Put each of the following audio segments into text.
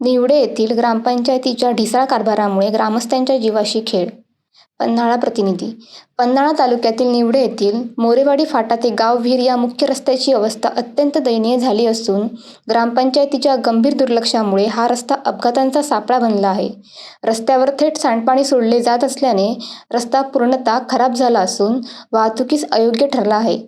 निवडे येथील ग्रामपंचायतीच्या ढिसाळ कारभारामुळे ग्रामस्थांच्या जीवाशी खेळ पन्हाळा प्रतिनिधी. पन्हाळा तालुक्यातील निवडे येथील मोरेवाडी फाटा ते गाव विहीर या मुख्य रस्त्याची अवस्था अत्यंत दयनीय झाली असून ग्रामपंचायतीच्या गंभीर दुर्लक्षामुळे हा रस्ता अपघातांचा सापळा बनला आहे. रस्त्यावर थेट सांडपाणी सोडले जात असल्याने रस्ता पूर्णतः खराब झाला असून वाहतुकीस अयोग्य ठरला आहे.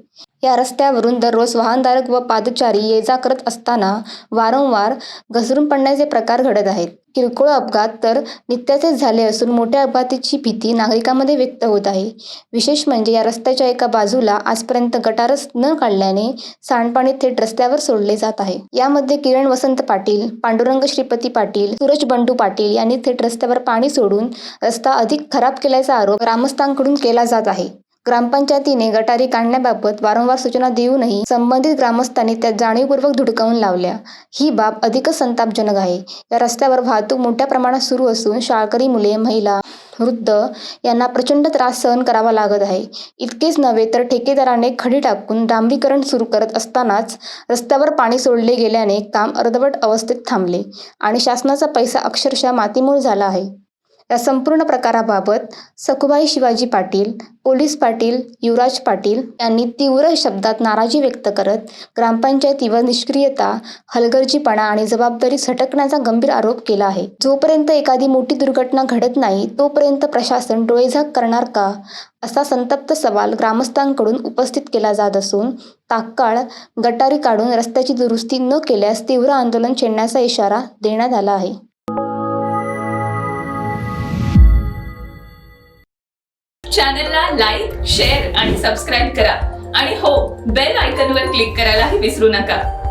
या रस्त्यावरून दररोज वाहनधारक व पादचारी ये जा करत असताना वारंवार घसरून पडण्याचे प्रकार घडत आहेत. किरकोळ अपघात तर नित्याचेच झाले असून मोठ्या अपघाताची भीती नागरिकांमध्ये व्यक्त होत आहे. विशेष म्हणजे या रस्त्याच्या एका बाजूला आजपर्यंत गटारच न काढल्याने सांडपाणी थेट रस्त्यावर सोडले जात आहे. यामध्ये किरण वसंत पाटील पांडुरंग श्रीपती पाटील सूरज बंडू पाटील यांनी थेट रस्त्यावर पाणी सोडून रस्ता अधिक खराब केल्याचा आरोप ग्रामस्थांकडून केला जात आहे. ग्रामपंचायतीने गटारी काढण्याबाबत वारंवार सूचना देऊनही संबंधित ग्रामस्थांनी त्यात जाणीवपूर्वक धुडकावून लावल्या. ही बाब अधिकच संतापजनक आहे. या रस्त्यावर वाहतूक मोठ्या प्रमाणात सुरू असून शाळकरी मुले महिला वृद्ध यांना प्रचंड त्रास सहन करावा लागत आहे. इतकेच नव्हे तर ठेकेदाराने खडी टाकून डांबरीकरण सुरू करत असतानाच रस्त्यावर पाणी सोडले गेल्याने काम अर्धवट अवस्थेत थांबले आणि शासनाचा पैसा अक्षरशः मातीमोल झाला आहे. या संपूर्ण प्रकाराबाबत सखुबाई शिवाजी पाटील पोलीस पाटील युवराज पाटील यांनी तीव्र शब्दात नाराजी व्यक्त करत ग्रामपंचायतीवर निष्क्रियता हलगर्जीपणा आणि जबाबदारी झटकण्याचा गंभीर आरोप केला आहे. जोपर्यंत एखादी मोठी दुर्घटना घडत नाही तोपर्यंत प्रशासन डोळेझाक करणार का? असा संतप्त सवाल ग्रामस्थांकडून उपस्थित केला जात असून तात्काळ गटारी काढून रस्त्याची दुरुस्ती न केल्यास तीव्र आंदोलन छेडण्याचा इशारा देण्यात आला आहे. चॅनलला लाईक शेअर आणि सबस्क्राईब करा. आणि हो बेल आयकनवर क्लिक करायलाही विसरू नका.